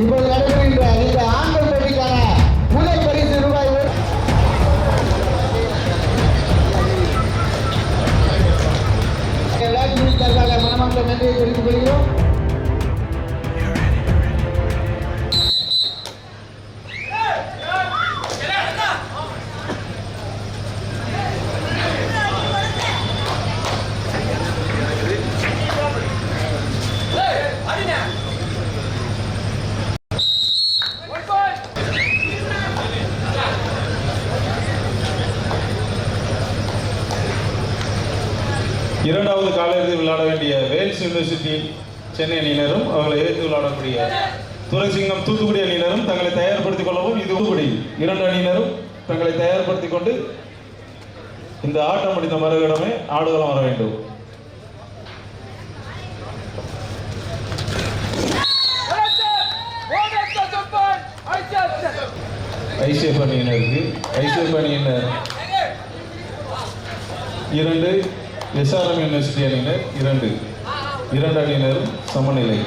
இப்போது நடைபெறுகின்ற இந்த ஆண்கள் போட்டிக்கான முதல் பரிசு ரூபாய் ஒரு- எல்லாரும் நன்றியை தெரிவித்துக் கொள்கிறோம். இரண்டாவது காலிறுதியில் விளையாட வேண்டிய வேல்ஸ் யூனிவர்சிட்டி சென்னை அணியினரும் அவர்களை எதிர்த்து விளையாடக்கூடிய துரைசிங்கம் தூத்துக்குடி அணியினரும் தங்களை தயார்படுத்திக் கொள்ளவும் இது தூத்துக்குடி. இரண்டு அணியினரும் தங்களை தயார்படுத்திக் கொண்டு இந்த ஆட்டம் முடிந்த மறுகடமே ஆடுகளம் வர வேண்டும். ஐசிஎஃப் அணியினருக்கு ஐசிஎஃப் அணியினர். இரண்டு எஸ்ஆர்எம் யூனிவர்சிட்டி அணியினர் இரண்டு. இரண்டு அணியினரும் சமநிலை.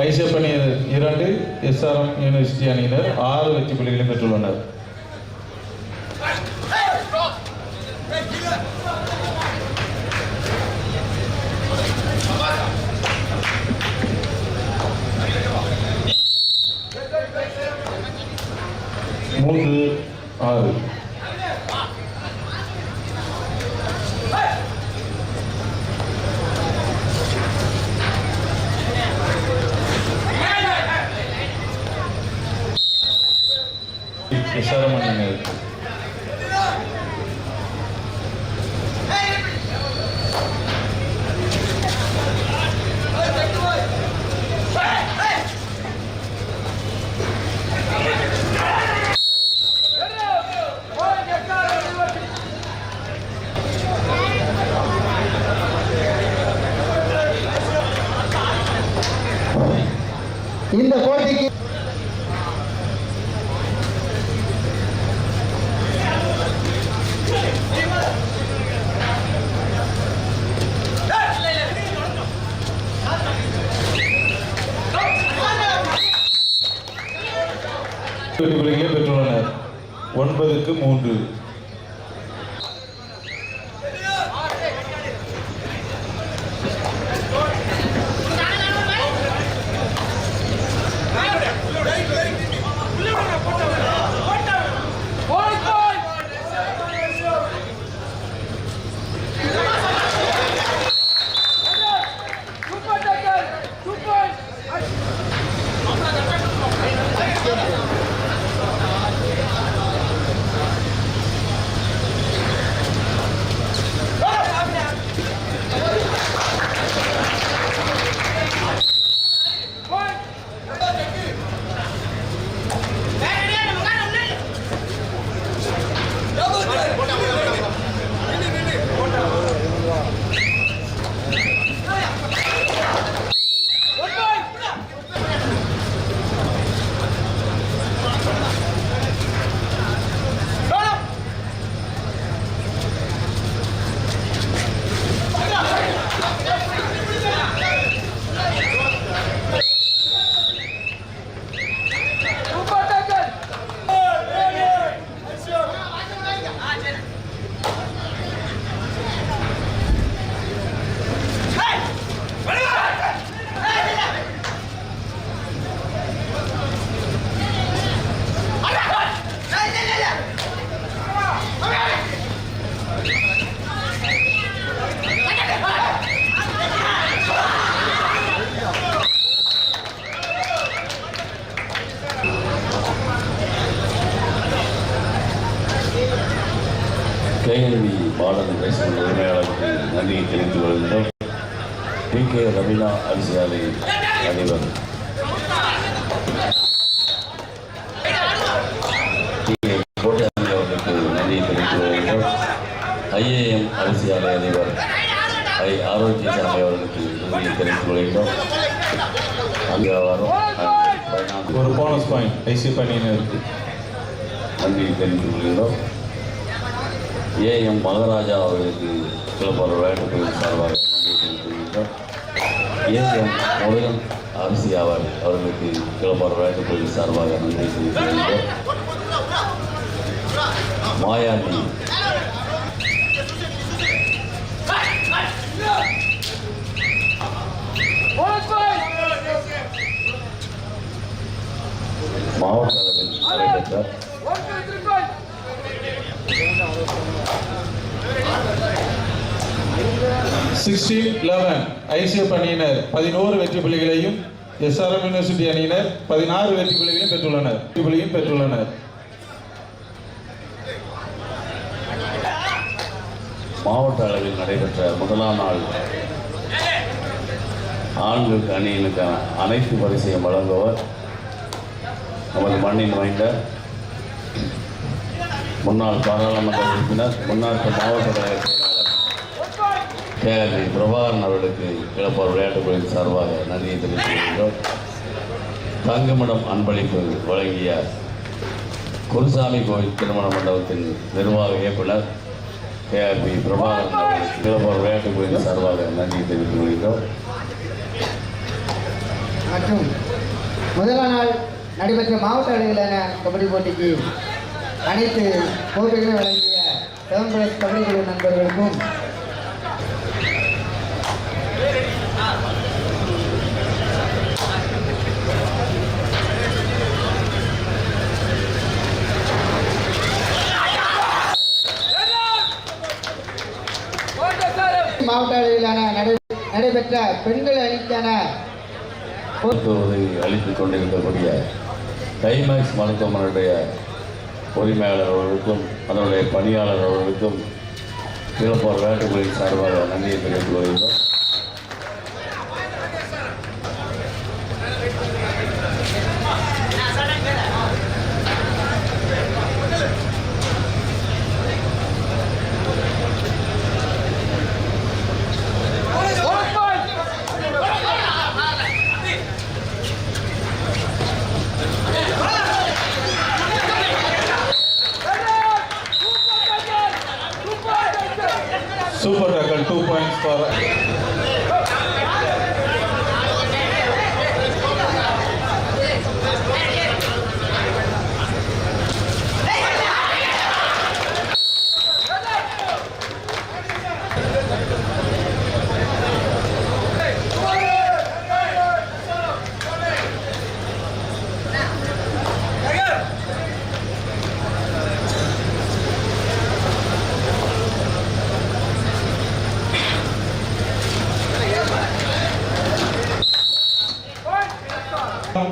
ஐசிஎஃப் இரண்டு எஸ்ஆர்எம் யூனிவர்சிட்டி அணியினர் ஆறு வெற்றி புள்ளிகளை பெற்றுள்ளனர் மூன்று ஆறு எஸ்ஆர்எம் அணியினர் இந்த போட்டிக்கு பெற்றுள்ளனர். ஒன்பதுக்கு மூன்று. செயலி பாலன் பேசும் உரிமையாளருக்கு நன்றியை தெரிவித்து வருகின்றோம் பி. கே. ரவீனா அரசியாலை தலைவர் ஐஏஎம் அரசியாலை அனைவர் ஐ. ஆரோக்கிய சபை அவர்களுக்கு நன்றியை தெரிவித்துக் கொள்கின்றோம். அங்கே வரும். ஒரு போனஸ் பாயிண்ட் ஐசி பண்ணின்னு இருக்கு நன்றியை தெரிவித்துக் கொள்கின்றோம். ஏஎம் மகராஜா அவர்களுக்கு கிளப்பாளர் விளையாட்டுத் துறை சார்பாக நன்றியை தெரிவித்துக் ஏஎம் முருகன் அரசி அவர் அவர்களுக்கு கிளப்பாளர் விளையாட்டுத் துறை சார்பாக நன்றி தெரிவித்துக் மாயாண்டி. மாவட்ட அளவில் நடைபெற்ற சிக்ஸ்டீன் லெவன். ஐசிஎஃப் அணியினர் பதினோரு வெற்றி புள்ளிகளையும் எஸ்ஆர்எம் யூனிவர்சிட்டி அணியினர் பதினாறு வெற்றி புள்ளிகளையும் பெற்றுள்ளனர். வெற்றி புள்ளியும் பெற்றுள்ளனர். மாவட்ட அளவில் நடைபெற்ற முதலாம் நாள் ஆண்களுக்கு அணியினுக்கான அனைத்து பரிசையும் வழங்குவர் நமது மண்ணின் வாய்ந்த முன்னாள் பாராளுமன்ற உறுப்பினர் முன்னாள் மாவட்ட கேஆர்பி பிரபாகரன் அவர்களுக்கு இழப்பார் விளையாட்டுக் குழுவின் சார்பாக நன்றியை தெரிவித்துக் கொள்கிறோம் தங்குமிடம் அன்பளிப்பு வழங்கிய குருசாமி கோயில் திருமண மண்டபத்தின் நிர்வாக இயக்குனர் கேஆர்பி பிரபாகரன் அவர்களுக்கு இழப்பார் விளையாட்டுக் குழுவின் சார்பாக நன்றியை தெரிவித்துக் கொள்கிறோம் மற்றும் முதலாம் நாள் நடைபெற்ற மாவட்ட அளவிலான கபடி போட்டிக்கு அனைத்து கோப்பைகளும் வழங்கிய செவன் கபடி குழு நண்பர்களுக்கும் மாவட்ட அளவிலான நடை நடைபெற்ற பெண்கள் அணிக்கான அளித்துக் கொண்டிருக்கக்கூடிய டைமேக்ஸ் மருத்துவமனையுடைய உரிமையாளர் அவர்களுக்கும் அதனுடைய பணியாளர் அவர்களுக்கும் இழப்போர் விளையாட்டுகளின் சார்பாக நன்றியை தெரிவித்துக் கொள்கின்றோம்.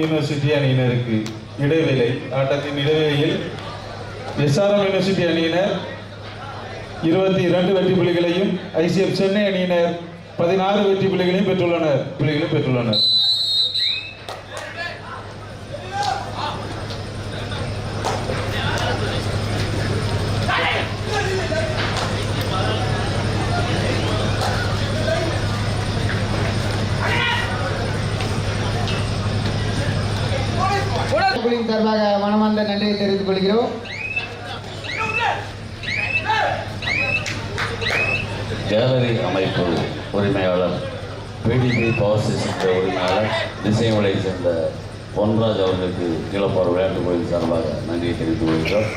யூனிவர்சிட்டி அணியினருக்கு இடைவேளை ஆட்டத்தின் இடைவேளையில் எஸ்ஆர்எம் யூனிவர்சிட்டி அணியினர் இருபத்தி இரண்டு வெற்றி புள்ளிகளையும் ஐசிஎஃப் சென்னை அணியினர் பதினாறு வெற்றி புள்ளிகளையும் பெற்றுள்ளனர் புள்ளிகளையும் பெற்றுள்ளனர். குழுவின் சார்பாக மனமார்ந்த நன்றியை தெரிவித்துக் கொள்கிறோம். கேலரி அமைப்பு உரிமையாளர் பிடிபி பவர் ஸ்டேஷன் உரிமையாளர் திசைமலை சேர்ந்த பொன்ராஜ் அவர்களுக்கு இழப்போர் விளையாட்டுக் கோயில் சார்பாக நன்றியை தெரிவித்துக் கொள்கிறோம்.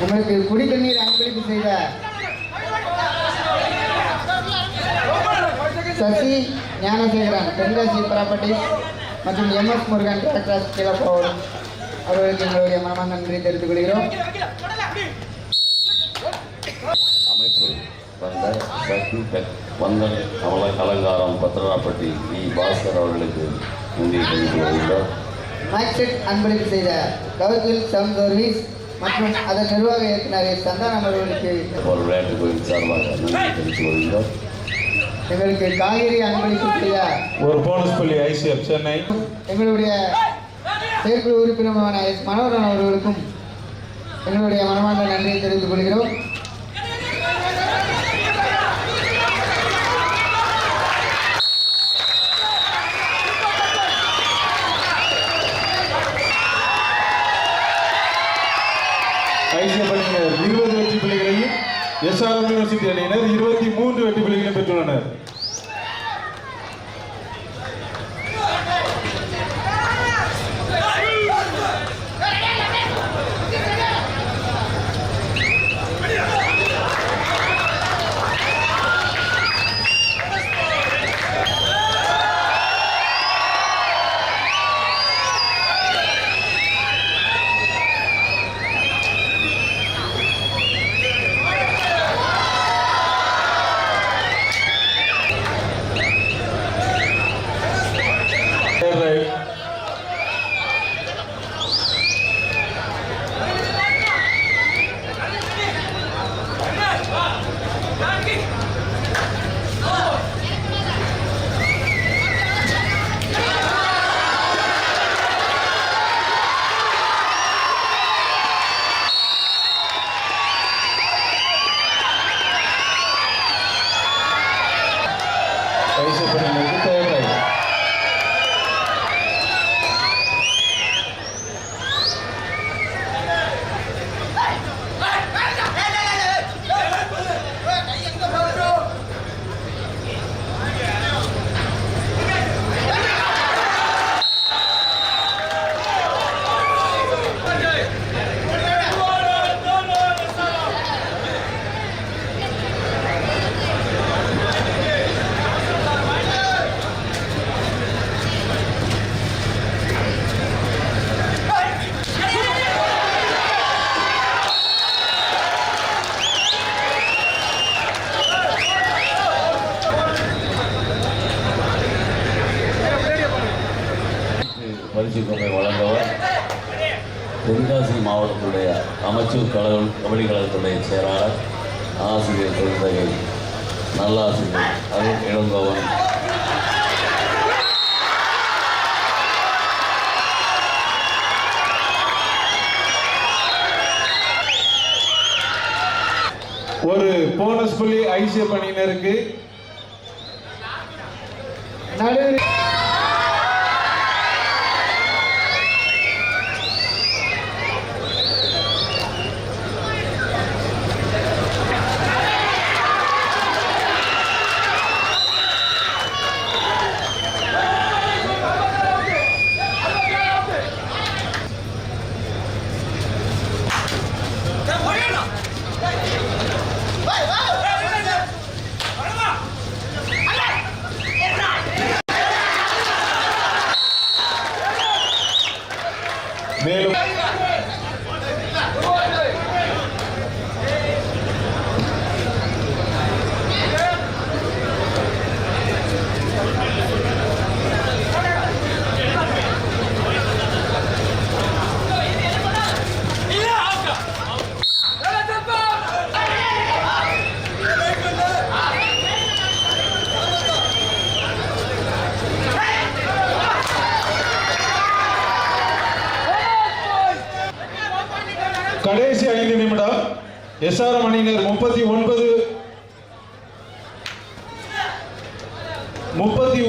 உங்களுக்கு குடி தண்ணீர் அன்பளிப்பு செய்த சசி ஞானசேகரன் தென்காசி ப்ராப்பர்ட்டிஸ் மற்றும் எம்எஸ் முருகன் டாக்டர் கிளப்பவர் அவர்களுக்கு எங்களுடைய மனமார்ந்த நன்றியை தெரிவித்துக் கொள்கிறோம் அமைப்பு வந்த சக்தி டெக் வந்தன் அமல அலங்காரம் பத்திரனாப்பட்டி இ பாஸ்கர் அவர்களுக்கு நன்றியை தெரிவித்துக் கொள்கிறோம் மேக்செட் அன்பளிப்பு செய்த கவர்கில் சம் சர்வீஸ் மற்றும் அதன் நிர்வாக இயக்குனர். சந்தானம் அவர்களுக்கு ஒரு விளையாட்டுக் கோயில் சார்பாக நன்றியை தெரிவித்துக் கொள்கிறோம் எங்களுக்கு காய்கறி அன்பளிப்பு ஒரு போனஸ் புள்ளி ஐசிஎஃப் சென்னை. எங்களுடைய செயற்குழு உறுப்பினரான எஸ் அவர்களுக்கும் என்னுடைய மனமார்ந்த நன்றியை தெரிவித்துக் கொள்கிறோம். இருபது வெற்றி பிள்ளைகளையும் எஸ்ஆர் யூனிவர்சிட்டி அணியினர் இருபத்தி மூன்று வெற்றி பிள்ளைகளையும் பெற்றுள்ளனர். பரிசு தொகை வழங்கவர். தென்காசி மாவட்டத்துடைய அமைச்சர் கழக கபடி கழகத்துடைய செயலாளர் ஆசிரியர் தொழில்தகை நல்லாசிரியர் அருள் இளங்கோவன். ஒரு போனஸ் புள்ளி ஐசிஎஃப் அணியினருக்கு. நடுவில் மேலும் எஸ்ஆர்எம் அணியினர் முப்பத்தி ஒன்பது. முப்பத்தி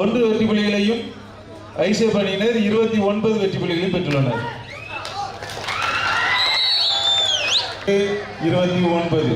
ஒன்று வெற்றி புள்ளிகளையும் ஐசேப் அணியினர் இருபத்தி ஒன்பது வெற்றி புள்ளிகளையும் பெற்றுள்ளனர். இருபத்தி ஒன்பது.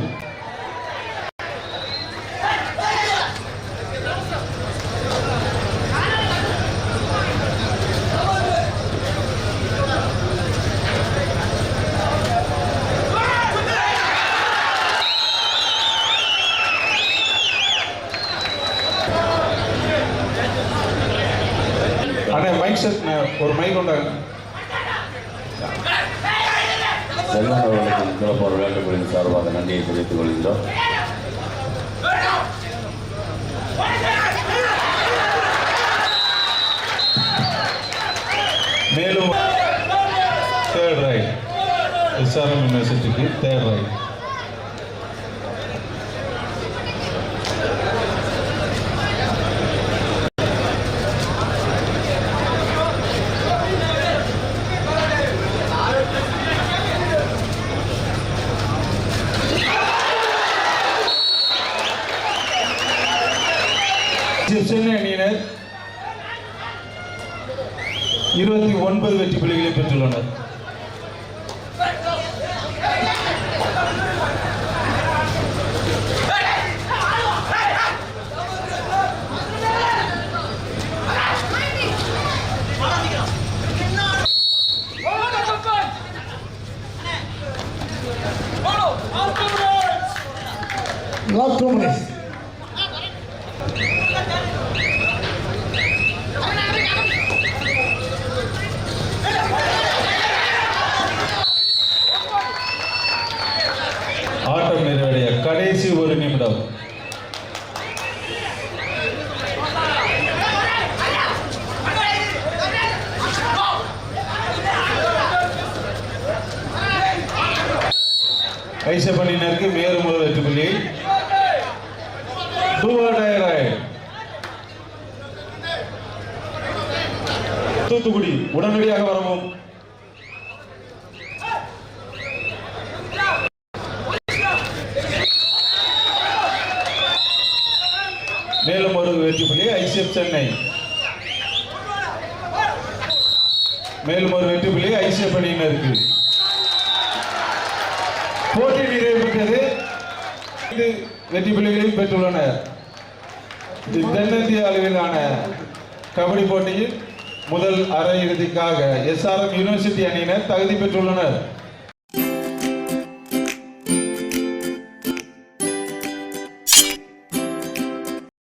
ஒரு மைக் கொண்டாங்க செல்வன் அவர்களுக்கு சிறப்பான விளையாட்டுகளின் சார்பாக நன்றியை தெரிவித்துக் கொள்கிறோம் மேலும் தேர்ட் ரைட் எஸ்ஆர்எம் யூனிவர்சிட்டிக்கு தேர்ட் ரைட் சென்னை அணியினர் இருபத்தி ஒன்பது வெற்றி புள்ளிகளை பெற்றுள்ளனர் Last two minutes. ஆட்டம் கடைசி ஒரு நிமிடம். ஐசப் மேலும் ஒரு வெற்றி புள்ளி தூத்துக்குடி உடனடியாக வரவும். மேலும் ஒரு வெற்றி புள்ளி ஐசிஎஃப் சென்னை. மேலும் ஒரு வெற்றி புள்ளி ஐசிஎஃப் அணியினருக்கு போட்டி நிறைவு பெற்றது இது வெற்றி புள்ளிகளையும் பெற்றுள்ளனர். இது தென்னிந்திய அளவிலான கபடி போட்டியில் முதல் அரை இறுதிக்காக எஸ்ஆர்எம் யூனிவர்சிட்டி அணியினர் தகுதி பெற்றுள்ளனர்.